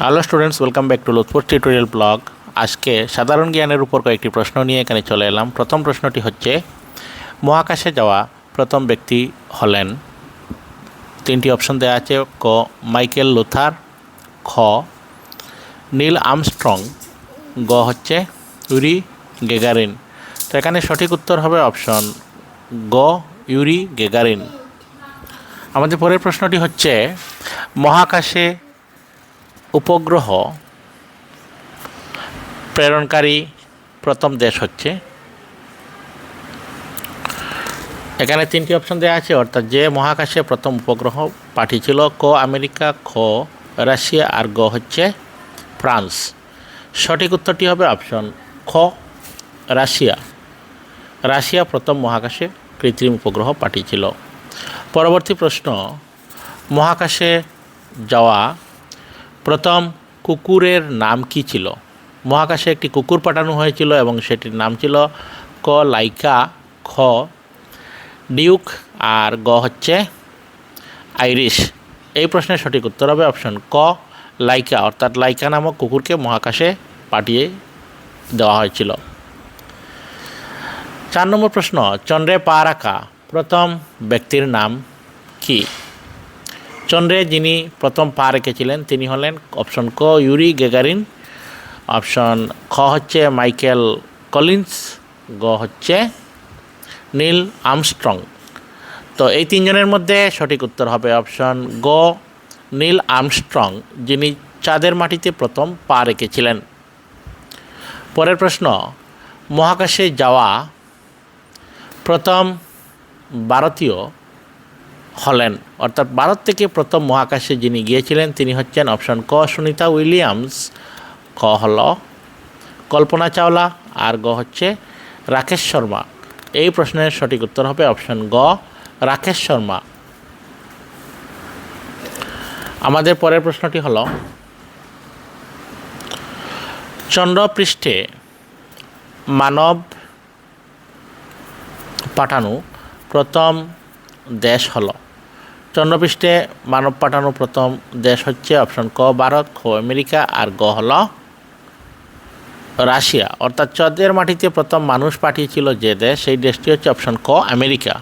Hello students welcome back to Lodhpur tutorial blog আজকে সাধারণ জ্ঞানের উপর কয়েকটি প্রশ্ন নিয়ে এখানে চলে এলাম। প্রথম প্রশ্নটি হচ্ছে, মহাকাশে যাওয়া প্রথম ব্যক্তি হলেন। তিনটি অপশন দেওয়া আছে, ক, মাইকেল লুথার, খ, নীল আমস্ট্রং, গ হচ্ছে ইউরি গেগারিন। তো এখানে সঠিক উত্তর হবে অপশন গ, ইউরি গেগারিন। আমাদের পরের প্রশ্নটি হচ্ছে, মহাকাশে উপগ্রহ প্রেরণকারী প্রথম দেশ হচ্ছে। এখানে তিনটি অপশন দেওয়া আছে, অর্থাৎ যে মহাকাশে প্রথম উপগ্রহ পাঠিয়েছিল ক আমেরিকা, খ রাশিয়া আর গ হচ্ছে ফ্রান্স। সঠিক উত্তরটি হবে অপশন খ, রাশিয়া। রাশিয়া প্রথম মহাকাশে কৃত্রিম উপগ্রহ পাঠিয়েছিল। পরবর্তী প্রশ্ন, মহাকাশে যাওয়া প্রথম কুকুরের নাম কি ছিল? মহাকাশে একটি কুকুর পাঠানো হয়েছিল এবং সেটির নাম ছিল ক লাইকা, খ ডিউক আর গ হচ্ছে আইরিশ। এই প্রশ্নের সঠিক উত্তর হবে অপশন ক লাইকা, অর্থাৎ লাইকা নামক কুকুরকে মহাকাশে পাঠিয়ে দেওয়া হয়েছিল। চার নম্বর প্রশ্ন, চন্দ্রে পা রাখা প্রথম ব্যক্তির নাম কি? চন্দ্রে যিনি প্রথম পা রেখেছিলেন, তিনি হলেন অপশন ক, ইউরি গেগারিন অপশন খ হচ্ছে মাইকেল কলিন্স, গ হচ্ছে নীল আমস্ট্রং। তো এই তিনজনের মধ্যে সঠিক উত্তর হবে অপশন গ, নীল আমস্ট্রং, যিনি চাঁদের মাটিতে প্রথম পা রেখেছিলেন। পরের প্রশ্ন, মহাকাশে যাওয়া প্রথম ভারতীয় হলেন। অর্থাৎ ভারত থেকে প্রথম মহাকাশে যিনি গিয়েছিলেন, তিনি হচ্ছেন অপশন ক সুনিতা উইলিয়ামস, ক হল কল্পনা চাওলা, আর গ হচ্ছে রাকেশ শর্মা। এই প্রশ্নের সঠিক উত্তর হবে অপশন গ, রাকেশ শর্মা। আমাদের পরের প্রশ্নটি হল, চন্দ্রপৃষ্ঠে মানব পাঠানো প্রথম দেশ হলো। চন্দ্রপৃষ্ঠে মানব পাঠানো প্রথম দেশ হচ্ছে অপশন ক, ভারত, খ, আমেরিকা আর গ হল রাশিয়া। অর্থাৎ চদের মাটিতে প্রথম মানুষ পাঠিয়েছিল যে দেশ, সেই দেশটি হচ্ছে অপশন ক, আমেরিকা।